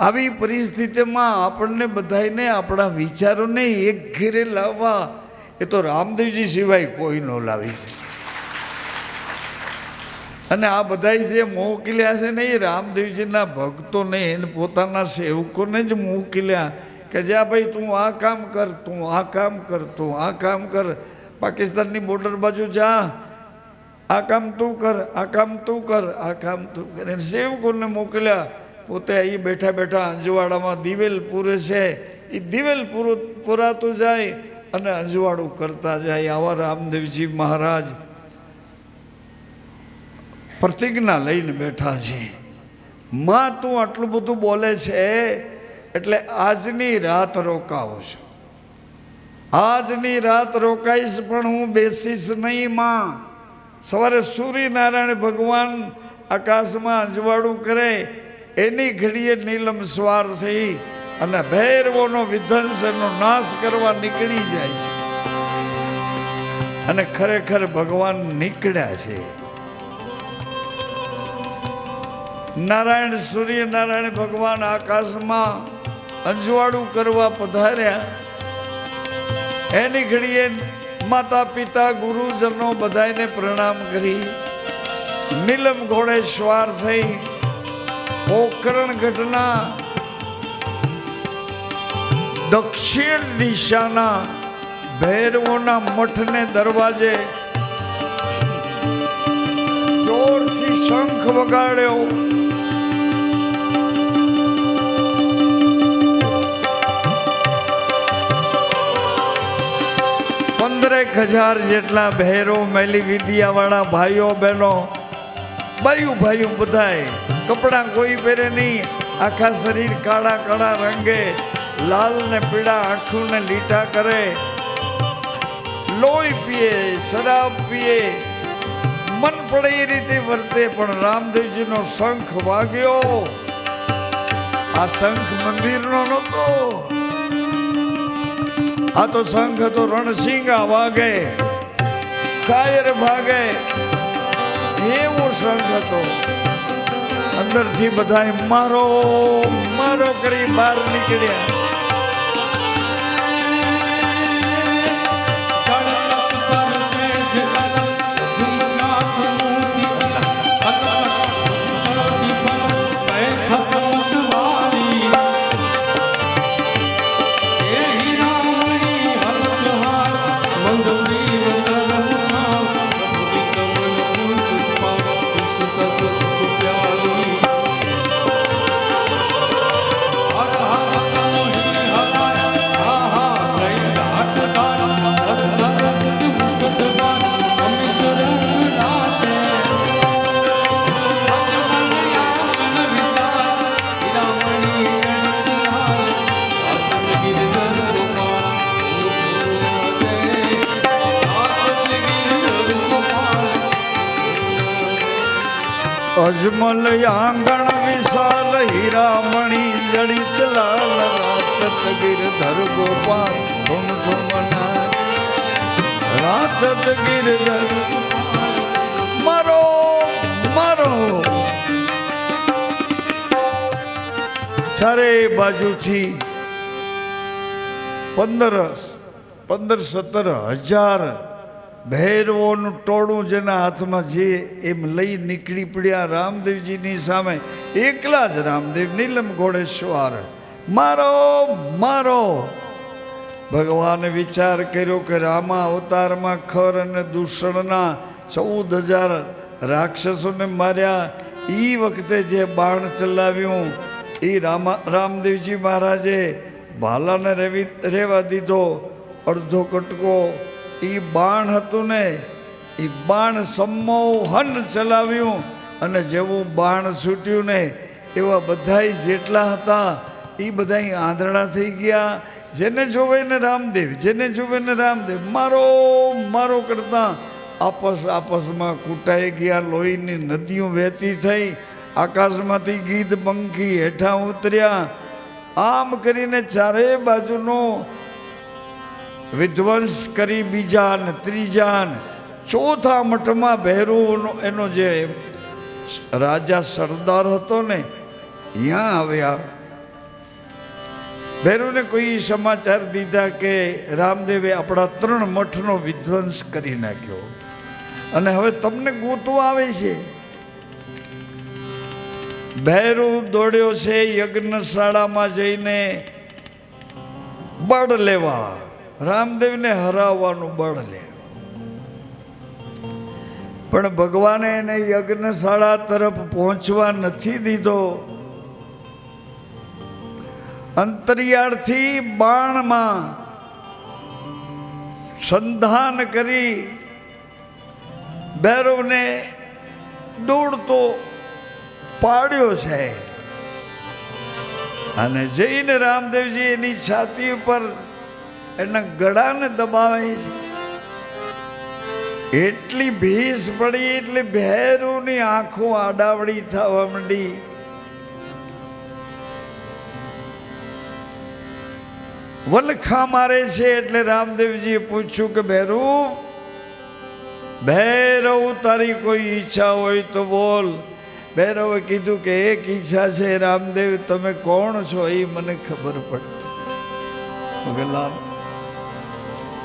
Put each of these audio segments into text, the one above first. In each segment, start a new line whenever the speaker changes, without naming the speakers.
આવી પરિસ્થિતિમાં આપણને બધાને આપણા વિચારોને એક ઘેરે લાવવા એ તો રામદેવજી સિવાય કોઈ ન લાવી છે અને આ બધા જે મોકલ્યા છે ને એ રામદેવજીના ભક્તોને એને પોતાના સેવકોને જ મોકલ્યા કે જ્યાં ભાઈ તું આ કામ કર, તું આ કામ કર, તું આ કામ કર, પાકિસ્તાનની બોર્ડર બાજુ જા, આ કામ તું કર, આ કામ તું કર, આ કામ તું કર. એને સેવકોને મોકલ્યા. પોતે એ બેઠા બેઠા અંજવાડામાં દિવેલ પૂરે છે. એ દિવેલ પૂરું પૂરાતું જાય અને અંજવાળું કરતા જાય આવા રામદેવજી મહારાજ. પ્રતિજ્ઞા લઈને બેઠા છે. માં, તું આટલું બધું બોલે છે એટલે આજની રાત રોકાવો છું. આજની રાત રોકાઈશ પણ હું બેસીશ નહીં, માં. સવારે સૂર્યનારાયણ ભગવાન આકાશમાં અજવાળું કરે એની ઘડીએ નીલમ સ્વાર થઈ અને ભૈરવોનો વિધ્વંસ એનો નાશ કરવા નીકળી જાય છે. અને ખરેખર ભગવાન નીકળ્યા છે. નારાયણ સૂર્યનારાયણ ભગવાન આકાશમાં અંજવાળું કરવા પધાર્યા. એની ઘડીએ માતા પિતા ગુરુજનો બધાને પ્રણામ કરી. નીલમ ઘોડે સ્વાર થઈ પોકરણ ઘટના દક્ષિણ દિશાના ભૈરવોના મઠને દરવાજે જોરથી શંખ વગાડ્યો. પંદરેક હજાર જેટલા ભૈરો મેલી વિદ્યાવાળા ભાઈઓ બહેનો બાયું ભાઈઓ બધાય. કપડાં કોઈ પહેરે નહીં. આખા શરીર કાળા કાળા રંગે. લાલ ને પીળા આંખું ને લીટા કરે. લોહી પીએ, શરાબ પીએ. મન પડે એ રીતે વર્તે, પણ રામદેવજીનો શંખ વાગ્યો. આ શંખ મંદિરનો નહોતો. આ તો શંખ હતો રણસિંગા વાગે. કાયર ભાગે. એવો સંગ હતો. અંદરથી બધા મારો મારો કરી બહાર નીકળ્યા. અજમલ આંગણ વિશાલ હીરામણી જડિત લાલ રાચત ગિરધર ગોપાલ ધૂમ ધૂમના રાચત ગિરધર મારો મારો. ચારે બાજુથી પંદર પંદર, સત્તર હજાર ભૈરવોનું ટોળું જેના હાથમાં જે એમ લઈ નીકળી પડ્યા રામદેવજીની સામે. એકલા જ રામદેવ નીલમ ઘોડેશ્વર મારો મારો. ભગવાને વિચાર કર્યો કે રામા અવતારમાં ખર અને દૂષણના ચૌદ હજાર રાક્ષસોને માર્યા. એ વખતે જે બાણ ચલાવ્યું એ રામા, રામદેવજી મહારાજે ભાલાને રેવી રહેવા દીધો. અડધો કટકો એ બાણ હતું ને એ બાણ સંમોહન ચલાવ્યું અને જેવું બાણ છૂટ્યું ને, એવા બધાય જેટલા હતા એ બધાય આંધળા થઈ ગયા. જેને જોવે ને રામદેવ, જેને જોવે ને રામદેવ, મારો મારો કરતા આપસ આપસમાં કૂટાઈ ગયા, લોહીની નદીઓ વહેતી થઈ, આકાશમાંથી ગીધ પંખી હેઠા ઉતર્યા. આમ કરીને ચારે બાજુનો વિધ્વંસ કરી બીજા ને ત્રીજા ને ચોથા મઠમાં ભૈરવનો એનો જે રાજા સરદાર હતો ને ત્યાં આવ્યા. ભૈરવને કોઈ સમાચાર દીધા કે રામદેવે આપણા ત્રણ મઠનો વિધ્વંસ કરી નાખ્યો. અને હવે તમને ગોતવા આવે છે. ભૈરવ દોડ્યો છે યજ્ઞશાળામાં જઈને બળ લેવા. રામદેવને હરાવવાનું બળ લે. પણ ભગવાને એને યજ્ઞશાળા તરફ પહોંચવા નથી દીધો. અંતરિયાળથી બાણમાં સંધાન કરી ભૈરવને દોડતો પાડ્યો છે. અને જઈને રામદેવજી એની છાતી ઉપર એના ગળાને દબાવે છે એટલી ભીસ પડી, એટલે ભેરુની આંખો આડાવડી થવા માંડી. વલખા મારે છે એટલે રામદેવજીએ પૂછ્યું કે, ભેરુ, ભૈરવ, તારી કોઈ ઈચ્છા હોય તો બોલ. ભૈરવે કીધું કે, એક ઈચ્છા છે, રામદેવ, તમે કોણ છો એ મને ખબર પડતી. લાલ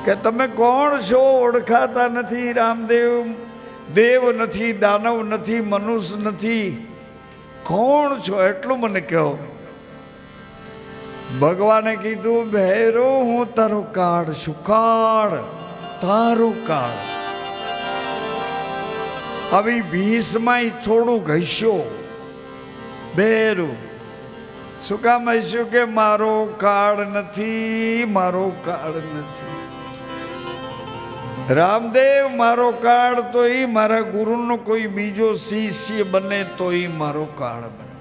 કે તમે કોણ છો? ઓળખાતા નથી રામદેવ. દેવ નથી, દાનવ નથી, મનુષ્ય નથી. કોણ છો? એટલું મને કહો. ભગવાને કીધું, ભૈરો, હું તારો કાળ છું કાળ, તારું કાળ. આવી ભીસમાં થોડું ઘસ્યો. બેરું શું કામ હસ્યું કે મારો કાળ નથી, મારો કાળ નથી? રામદેવ, મારો કાળ તો એ મારા ગુરુનો કોઈ બીજો શિષ્ય બને તો એ મારો કાળ બને.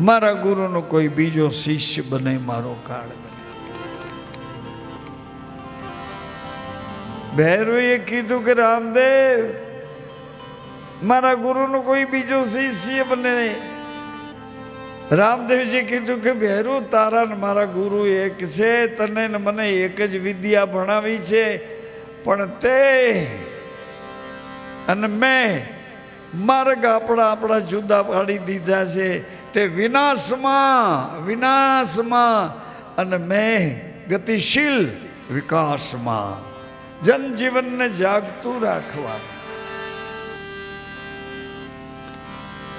મારા ગુરુનો કોઈ બીજો શિષ્ય બને, મારો કાળ બને. ભૈરવીએ કીધું કે રામદેવ, મારા ગુરુનો કોઈ બીજો શિષ્ય બને રામદેવજી કીધું કે, ભૈરુ, તારા મારા ગુરુ એક છે, તને મને એક જ વિદ્યા ભણાવી છે. પણ તે અને મેં માર્ગ આપણા આપણા જુદા પાડી દીધા છે. તે વિનાશમાં વિનાશમાં અને મેં ગતિશીલ વિકાસમાં જનજીવનને જાગતું રાખવા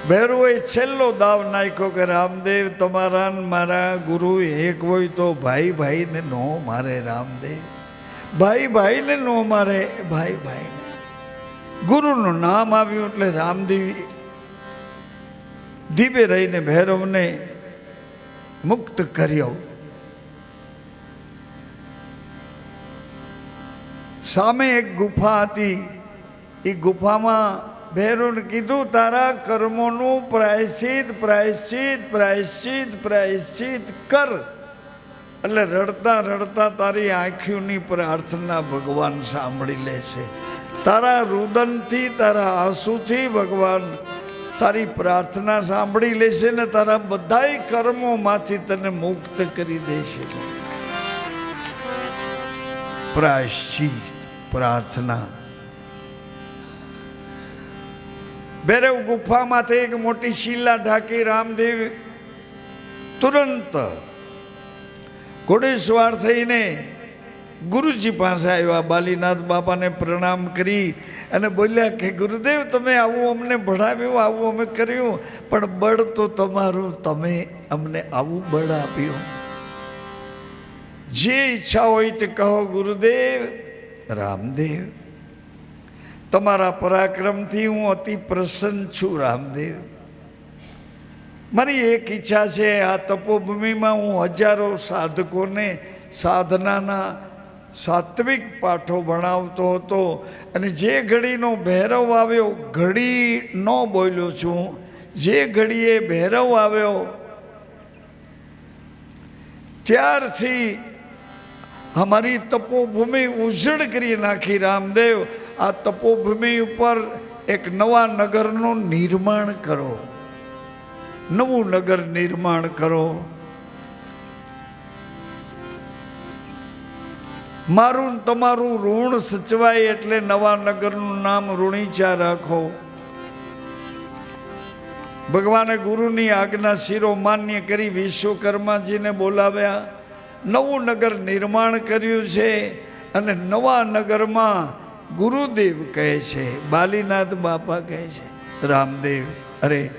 ભૈરવે છેલ્લો દાવ નાખ્યો કે રામદેવ તમારા મારા ગુરુ એક હોય તો ભાઈ ભાઈને નો મારે રામદેવ. ભાઈ ભાઈને નો મારે, ભાઈ ભાઈને. ગુરુનું નામ આવ્યું એટલે રામદેવ ધીમે રહીને ભૈરવને મુક્ત કર્યો. સામે એક ગુફા હતી. એ ગુફામાં ભૈરવને કીધું, તારા કર્મોનું પ્રાયશ્ચિત પ્રાયશ્ચિત પ્રાયશ્ચિત પ્રાયશ્ચિત કર. એટલે રડતા રડતા તારી આંખીઓની પ્રાર્થના ભગવાન સાંભળી લેશે તારા રુદનથી, તારા આંસુથી ભગવાન તારી પ્રાર્થના સાંભળી લેશે ને તારા બધાય કર્મોમાંથી તને મુક્ત કરી દેશે પ્રાયશ્ચિત પ્રાર્થના. ભૈરવ ગુફામાંથી એક મોટી શિલા ઢાંકી રામદેવ તુરંત ઘોડેસવાર થઈને ગુરુજી પાસે આવ્યા. બાલીનાથ બાપાને પ્રણામ કરી અને બોલ્યા કે, ગુરુદેવ, તમે આવું અમને ભણાવ્યું, આવું અમે કર્યું, પણ બળ તો તમારું, તમે અમને આવું બળ આપ્યું. જે ઈચ્છા હોય તે કહો, ગુરુદેવ, રામદેવ. તમારા પરાક્રમથી હું અતિ પ્રસન્ન છું, રામદેવ. મારી એક ઈચ્છા છે, આ તપોભૂમિમાં હું હજારો સાધકોને સાધનાના સાત્વિક પાઠો ભણાવતો હતો અને જે ઘડીનો ભૈરવ આવ્યો, ઘડી ન બોલ્યો છું, જે ઘડીએ ભૈરવ આવ્યો, ત્યારથી અમારી તપોભૂમિ ઉજળ કરી નાખી, રામદેવ. આ તપોભૂમિ ઉપર એક નવા નગરનું નિર્માણ કરો. નવું નગર નિર્માણ કરો. મારું તમારું ઋણ સચવાય એટલે નવા નગરનું નામ ઋણીચા રાખો. ભગવાને ગુરુની આજ્ઞા શિરો માન્ય કરી વિશ્વકર્માજીને બોલાવ્યા. નવું નગર નિર્માણ કર્યું છે અને નવા નગરમાં ગુરુદેવ કહે છે, બાલીનાથ બાપા કહે છે, રામદેવ, અરે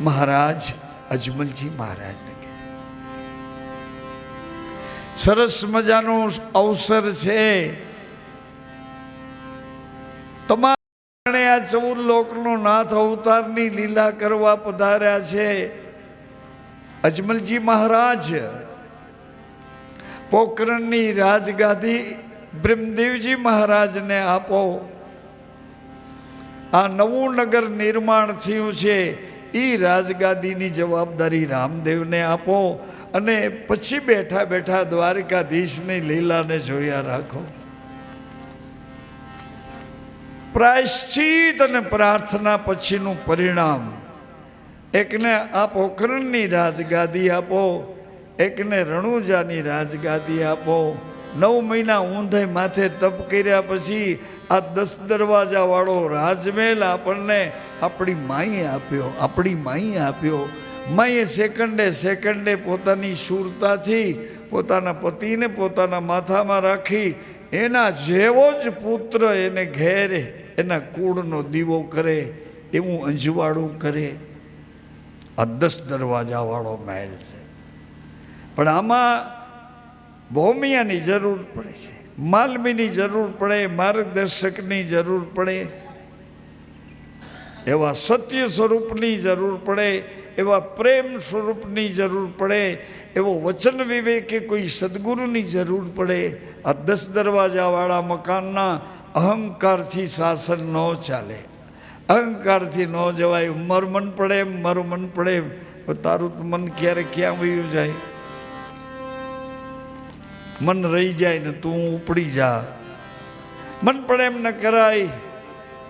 મહારાજ અજમલજી મહારાજને કહે. સરસ મજાનો અવસર છે. તમારે આ ચૌદ લોકનો નાથ અવતારની લીલા કરવા પધાર્યા છે. અજમલજી મહારાજ, પોકરણની રાજગાદી બ્રહ્મદેવજી મહારાજને આપો. આ નવું નગર નિર્માણ થયું છે એ રાજગાદીની જવાબદારી રામદેવને આપો અને પછી બેઠા બેઠા દ્વારકાધીશની લીલાને જોયા રાખો. પ્રાયશ્ચિત અને પ્રાર્થના પછીનું પરિણામ, એકને આ પોખરણની રાજગાદી આપો, એકને રણુજાની રાજગાદી આપો નવ મહિના ઊંધે માથે તપ કર્યા પછી આ દસ દરવાજા વાળો રાજમહેલ આપણને આપણી માઈ આપ્યો, આપણી માઈ આપ્યો. માઈએ સેકન્ડે સેકન્ડે પોતાની શૂરતાથી પોતાના પતિને પોતાના માથામાં રાખી એના જેવો જ પુત્ર એને ઘેરે, એના કુળનો દીવો કરે, એવું અંજવાળું કરે. આ દસ દરવાજાવાળો મહેલ છે. પણ આમાં ભૌમિયાની જરૂર પડે છે, માલમીની જરૂર પડે, માર્ગદર્શકની જરૂર પડે, એવા સત્ય સ્વરૂપની જરૂર પડે, એવા પ્રેમ સ્વરૂપની જરૂર પડે, એવો વચન વિવેકે કોઈ સદગુરુની જરૂર પડે, આ દસ દરવાજાવાળા મકાનના અહંકારથી શાસન ન ચાલે. અહંકારથી ન જવાય, મારું મન પડે એમ મારું મન પડે એમ તારું તો મન ક્યારે ક્યાં વયું જાય? મન રહી જાય ને તું ઉપડી જા. મન પણ એમ ન કરાય.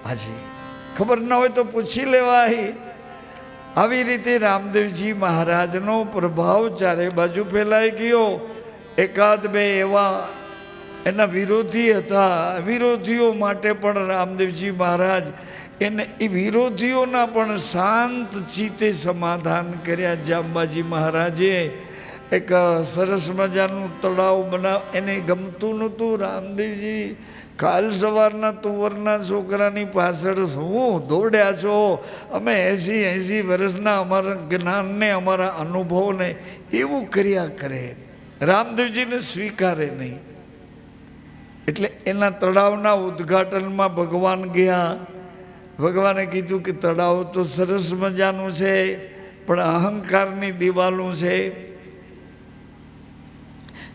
હાજી. ખબર ન હોય તો પૂછી લેવાય. આવી રીતે રામદેવજી મહારાજનો પ્રભાવ ચારે બાજુ ફેલાઈ ગયો. એકાદ બે એવા એના વિરોધી હતા. વિરોધીઓ માટે પણ રામદેવજી મહારાજ એને એ વિરોધીઓના પણ શાંત ચિત્તે સમાધાન કર્યા જાંબાજી મહારાજે. એક સરસ મજાનું તળાવ બનાવ એને ગમતું નહોતું. રામદેવજી, કાલ સવારના તુવરના છોકરાની પાછળ શું દોડ્યા છો? અમે એંસી એંસી વર્ષના અમારા જ્ઞાનને, અમારા અનુભવને એવું કર્યા કરે. રામદેવજીને સ્વીકારે નહીં. એટલે એના તળાવના ઉદ્ઘાટનમાં ભગવાન ગયા. ભગવાને કીધું કે તળાવ તો સરસ મજાનું છે, પણ અહંકારની દિવાલું છે.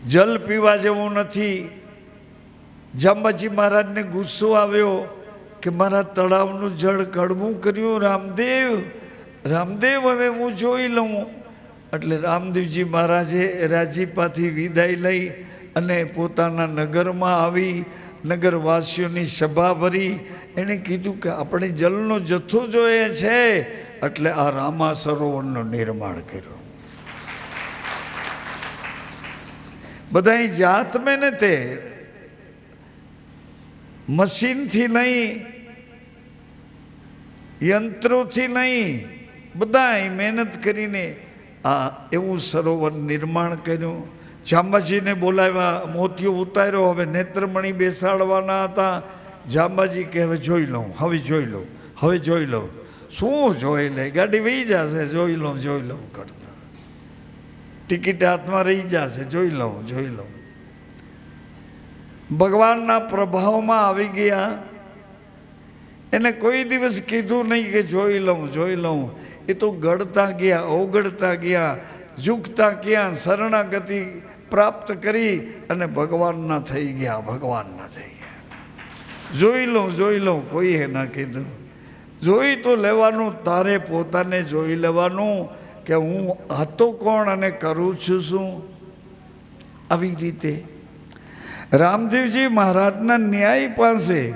જલ પીવા જેવું નથી. જાંબાજી મહારાજને ગુસ્સો આવ્યો કે મારા તળાવનું જળ કડવું કર્યું, રામદેવ રામદેવ હવે હું જોઈ લઉં. એટલે રામદેવજી મહારાજે રાજીપાથી વિદાય લઈ અને પોતાના નગરમાં આવી, નગરવાસીઓની સભા ભરી. એણે કીધું કે આપણે જલનો જથ્થો જોઈએ છે. એટલે આ રામા સરોવરનું નિર્માણ કર્યું. બધાય જાત મહેનતે મશીનથી નહીં, યંત્રોથી નહીં, બધાય મહેનત કરીને આ એવું સરોવર નિર્માણ કર્યું. જાંબાજીને બોલાવ્યા મોતિયો ઉતાર્યો, હવે નેત્રમણી બેસાડવાના હતા. જાંબાજી કે, હવે જોઈ લઉં, હવે જોઈ લઉં, હવે જોઈ લઉં. શું જોઈ લે? ગાડી વહી જશે, જોઈ લઉં જોઈ લઉં, કરતા. ટિકિટ હાથમાં રહી જશે. જોઈ લઉં જોઈ લઉં ભગવાનના પ્રભાવમાં આવી ગયા. એને કોઈ દિવસ કીધું નહીં કે જોઈ લઉં જોઈ લઉં. એ તો ગળતા ગયા, ઓગળતા ગયા, ઝૂકતા ગયા શરણાગતિ પ્રાપ્ત કરી અને ભગવાનના થઈ ગયા, ભગવાનના થઈ ગયા. જોઈ લઉં જોઈ લઉં કોઈએ ના કીધું. જોઈ તો લેવાનું, તારે પોતાને જોઈ લેવાનું. કે હું હતો કોણ અને કરું છું શું? આવી રીતે. રામદેવજી મહારાજના ન્યાય પાસે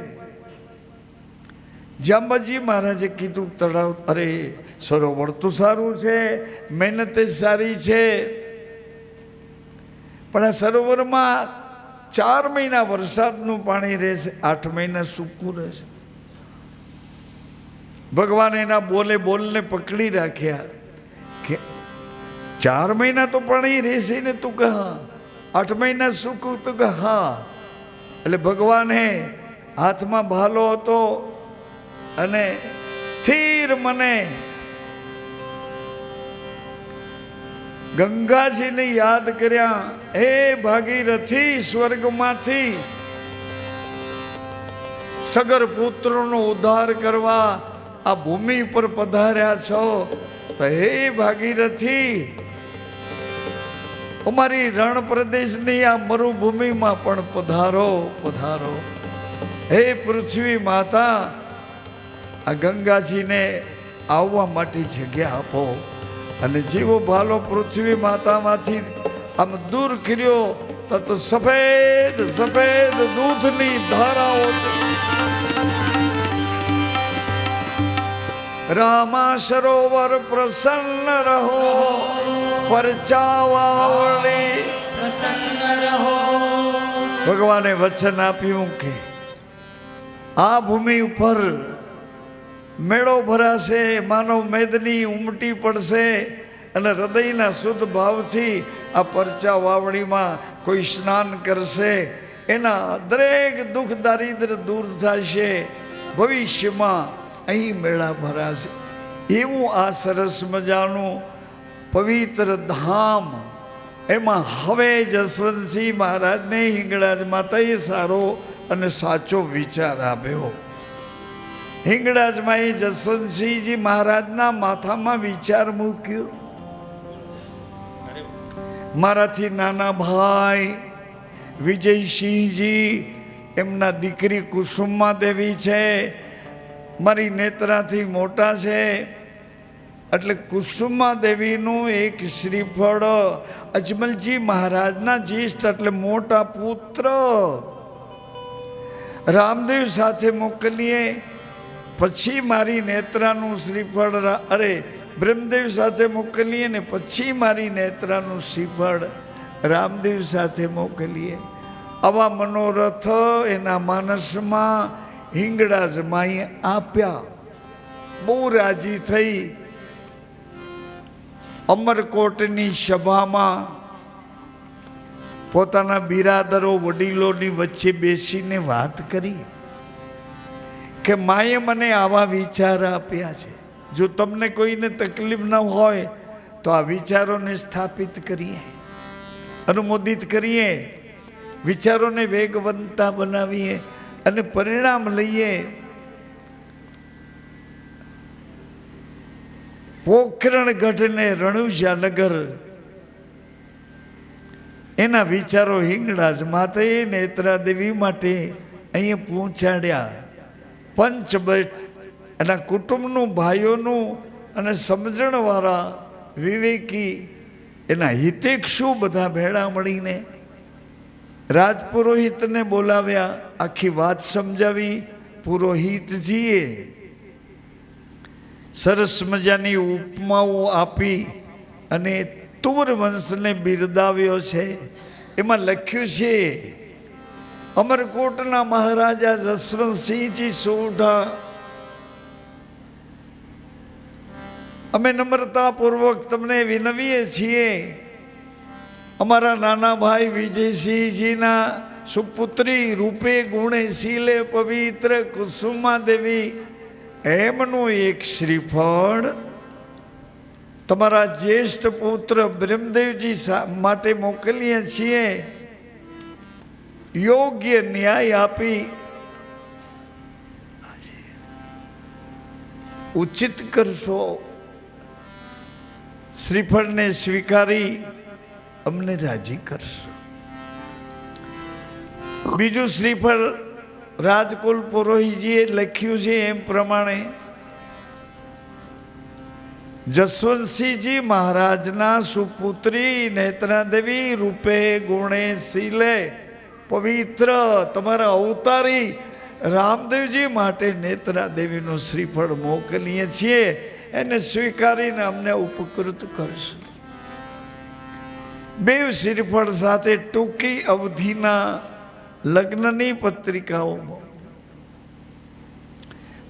જાંબાજી મહારાજે કીધું, તળાવ, અરે સરોવર તો સારું છે, મહેનત જ સારી છે. પણ આ સરોવરમાં ચાર મહિના વરસાદનું પાણી રહેશે, આઠ મહિના સૂકું રહેશે. ભગવાન એના બોલે બોલને પકડી રાખ્યા. ચાર મહિના તો પણ એ રહેશે ને તું કહા આઠ મહિના સુખ તું કે હા એટલે ભગવાને હાથમાં ભાલો હતો અને સ્થિર મને ગંગાજીને યાદ કર્યા, હે ભાગીરથી સ્વર્ગમાંથી સગર પુત્રનો ઉદ્ધાર કરવા આ ભૂમિ પર પધાર્યા છો, તો હે ભાગીરથી અમારી રણ પ્રદેશની આ મરુભૂમિમાં પણ પધારો પધારો. હે પૃથ્વી માતા, આ ગંગાજીને આવવા માટે જગ્યા આપો. અને જેવો ભાલો પૃથ્વી માતામાંથી આમ દૂર કર્યો તો સફેદ સફેદ દૂધની ધારાઓ રામા સરોવર પ્રસન્ન રહો. પરચાવાવળી
પ્રસન્ન રહો
ભગવાને વચન આપ્યું કે, આ ભૂમિ ઉપર મેળો ભરાશે, માનવ મેદની ઉમટી પડશે અને હૃદયના શુદ્ધ ભાવથી આ પરચા વાવણીમાં કોઈ સ્નાન કરશે. એના દરેક દુઃખ દારિદ્ર દૂર થશે. ભવિષ્યમાં અહીં મેળા ભરાશે એવું આ સરસ મજાનું પવિત્ર ધામ, એમાં હવે જસવંતસિંહ મહારાજને હિંગળાજ માતાએ સારો અને સાચો વિચાર આપ્યો. હિંગળાજમાં એ જસવંતસિંહજી મહારાજના માથામાં વિચાર મૂક્યો. મારાથી નાના ભાઈ વિજયસિંહજી, એમના દીકરી કુસુમા દેવી છે મારી નેત્રાથી મોટા છે. એટલે કુસુમા દેવીનું એક શ્રીફળ, અજમલજી મહારાજના જ્યેષ્ઠ એટલે મોટા પુત્ર. રામદેવ સાથે મોકલીએ, પછી મારી નેત્રાનું શ્રીફળ અરે, બ્રહ્મદેવ સાથે મોકલીએ ને પછી મારી નેત્રાનું શ્રીફળ રામદેવ સાથે મોકલીએ. આવા મનોરથ એના માનસમાં હિંગળાજ માએ આપ્યા. બહુ રાજી થઈ. અમરકોટની સભામાં પોતાના બિરાદરો વડીલોની વચ્ચે બેસીને વાત કરી કે માએ મને આવા વિચાર આપ્યા છે. જો તમને કોઈને તકલીફ ન હોય, તો આ વિચારોને સ્થાપિત કરીએ. અનુમોદિત કરીએ. વિચારોને વેગવંતા બનાવીએ. અને પરિણામ લઈએ. પોખરણ ગઢને રણુજા નગર એના વિચારો હિંગળાજ માતાએ નેત્રા દેવી માટે અહીંયા પહોંચાડ્યા. પંચબટ એના કુટુંબનું, ભાઈઓનું અને સમજણવાળા વિવેકી એના હિતેક્ષુ બધા ભેળા મળીને રાજપુરોહિતને બોલાવ્યા, આખી વાત સમજાવી પુરોહિતજીએ સરસ મજાની ઉપમાઓ આપી અને તુર વંશને બિરદાવ્યો છે. એમાં લખ્યું છે, અમરકોટના મહારાજા જસવંતસિંહજી સોઢા. અમે નમ્રતાપૂર્વક તમને વિનવીએ છીએ અમારા નાના ભાઈ વિજયસિંહજીના સુપુત્રી રૂપે ગુણે શીલે પવિત્ર કુસુમા દેવી એમનું એક શ્રીફળ. તમારા જ્યેષ્ઠ પુત્ર બ્રહ્મદેવજી માટે મોકલીએ છીએ. યોગ્ય ન્યાય આપી. ઉચિત કરશો. શ્રીફળને સ્વીકારી. અમને રાજી કરશો બીજું શ્રીફળ રાજકુલ પુરોહિતજીએ લખ્યું છે એમ પ્રમાણે, જસવંતસિંહજી મહારાજના સુપુત્રી નેત્રાદેવી રૂપે ગુણે શીલે પવિત્ર તમારા અવતારી રામદેવજી માટે નેત્રાદેવીનું શ્રીફળ મોકલીએ છીએ. એને સ્વીકારીને અમને ઉપકૃત કરશો. બે શ્રીફળ સાથે ટૂંકી અવધિના લગ્નની પત્રિકાઓમાં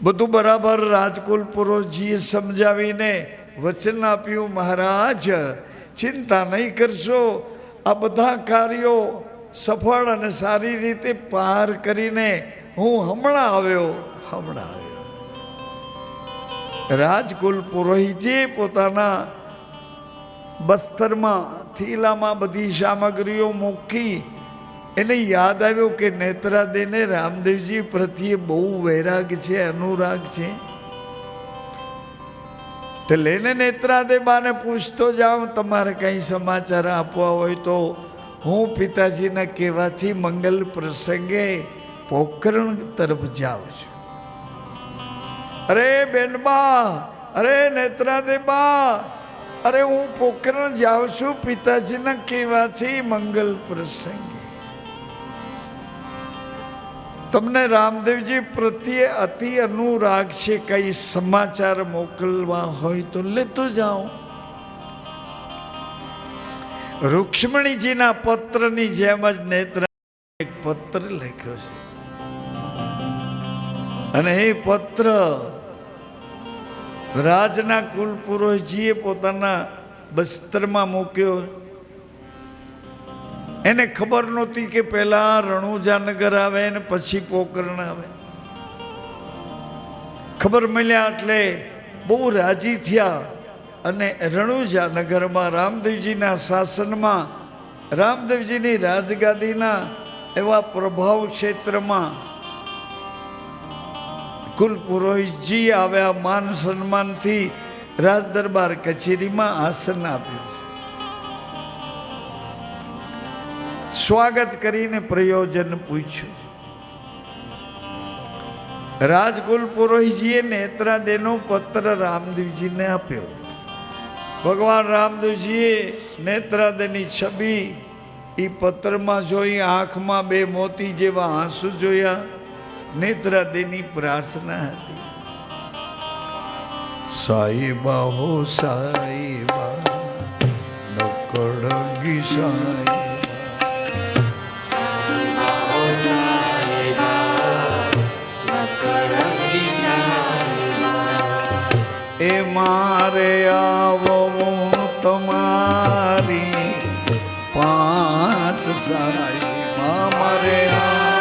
બધું બરાબર રાજકુલ પુરોજીએ સમજાવીને વચન આપ્યું, મહારાજ, ચિંતા નહીં કરશો. આ બધા કાર્યો સફળ અને સારી રીતે પાર કરીને હું હમણાં આવ્યો. હમણાં આવ્યો. રાજકુલ પુરોહિતે પોતાના બસ્તરમાં થીલામાં બધી સામગ્રીઓ મૂકી એને યાદ આવ્યો કે નેત્રાદેને રામદેવજી પ્રત્યે બહુ વૈરાગ છે, અનુરાગ છે. તે લઈને નેત્રાદે બાને પૂછતો જાઉં, તમારે કંઈ સમાચાર આપવા હોય તો હું પિતાજીના કહેવાથી મંગલ પ્રસંગે પોખરણ તરફ જાઉં છું. અરે બેનબા અરે નેત્રાદે બા અરે હું પોખરણ જાઉં છું, પિતાજીના કહેવાથી મંગલ પ્રસંગે. તમને રામદેવજી પ્રત્યે અતિ અનુરાગ છે, કઈ સમાચાર મોકલવા હોય તો લેતો જાઓ. રૂક્ષ્મણીજીના પત્રની જેમ જ નેત્ર એક પત્ર લખ્યો છે. અને એ પત્ર રાજના કુલ પુરોહિતજીએ પોતાના બસ્તરમાં મૂક્યો. એને ખબર નહોતી કે પહેલા રણુજાનગર આવે ને પછી પોકરણ આવે. ખબર મળ્યા એટલે બહુ રાજી થયા અને રણુજાનગરમાં રામદેવજીના શાસનમાં, રામદેવજીની રાજગાદીના એવા પ્રભાવ ક્ષેત્રમાં કુલ પુરોહિતજી આવ્યા માન સન્માનથી રાજ દરબાર કચેરીમાં આસન આપ્યું. સ્વાગત કરીને પ્રયોજન પૂછ્યું. રાજકુલ પુરોહિતજીએ નેત્રાદેનો પત્ર રામદેવજીને આપ્યો. ભગવાન રામદેવજીએ નેત્રાદેની છબી એ પત્રમાં જોઈ આંખમાં બે મોતી જેવા આંસુ જોયા. નેત્રાદેની પ્રાર્થના હતી. સાઈબા હો સાઈબા નકડગી સાઈ એ મારે આવો તમારી પાંચ સાઈ મારે મારે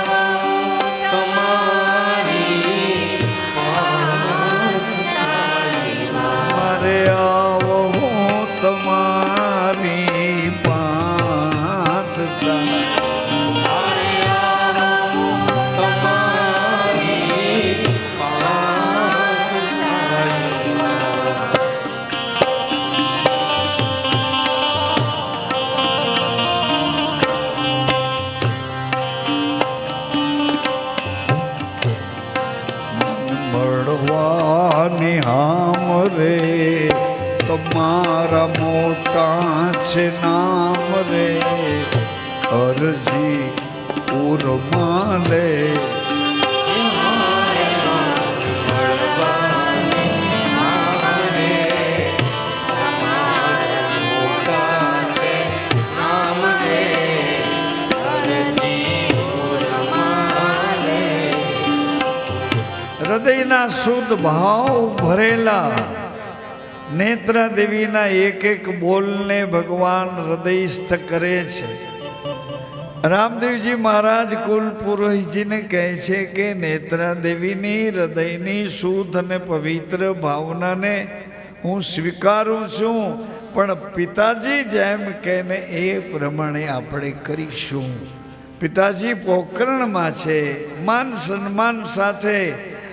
હૃદયના શુદ્ધ ભાવ ભરેલા નેત્રા દેવીના એક એક બોલને ભગવાન હૃદયસ્થ કરે છે. રામદેવજી મહારાજ કુલ પુરોહિતજીને કહે છે કે નેત્રા દેવીની હૃદયની શુદ્ધ અને પવિત્ર ભાવનાને હું સ્વીકારું છું, પણ પિતાજી જેમ કહેને એ પ્રમાણે આપણે કરીશું. પિતાજી પોકરણમાં છે, માન સન્માન સાથે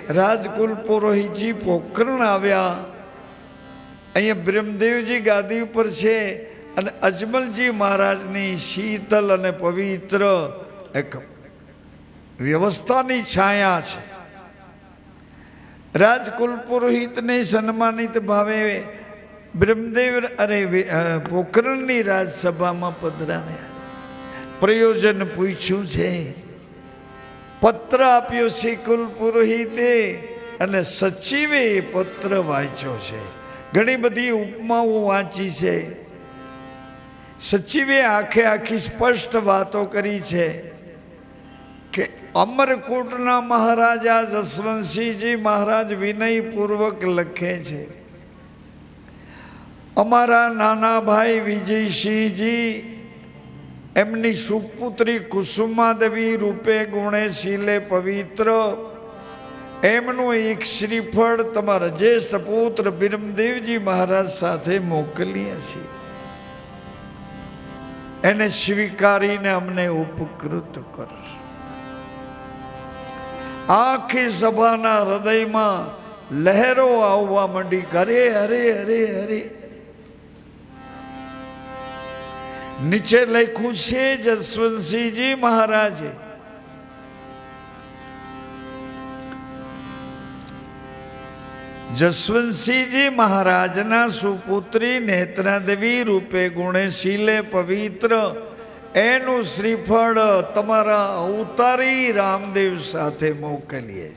રાજકુલ પુરોહિતજી પોખરણ આવ્યા. અહીંયા બ્રહ્મદેવજી ગાદી ઉપર છે અને અજમલજી મહારાજની શીતલ અને પવિત્ર એક વ્યવસ્થાની છાયા છે. રાજકુલ પુરોહિતને સન્માનિત ભાવે બ્રહ્મદેવ અરે પોખરણની રાજસભામાં પધરાવ્યા. પ્રયોજન પૂછ્યું છે પત્ર આપ્યો છે કુલ પુરોહિતે અને સચિવે એ પત્ર વાંચ્યો છે. ઘણી બધી ઉપમાઓ વાંચી છે. સચિવે આખે આખી સ્પષ્ટ વાતો કરી છે કે અમરકોટના મહારાજા જસવંતસિંહજી મહારાજ વિનયપૂર્વક લખે છે. અમારા નાના ભાઈ વિજયસિંહજી એમની સુપુત્રી કુસુમાદેવી રૂપે ગુણે શીલે પવિત્ર. એમનું એક શ્રીફળ તમારા જે સપુત્ર બિરમદેવજી મહારાજ સાથે મોકલીએ છીએ. એને સ્વીકારીને અમને ઉપકૃત કર. આખી સભાના હૃદયમાં લહેરો આવવા માંડી કરે હરે હરે હરે નીચે લખ્યું છે જસવંતસિંહજી મહારાજે. જસવંતસિંહજી મહારાજના સુપુત્રી નેત્રાદેવી રૂપે ગુણેશીલે પવિત્ર. એનું શ્રીફળ તમારા અવતારી રામદેવ સાથે મોકલીએ.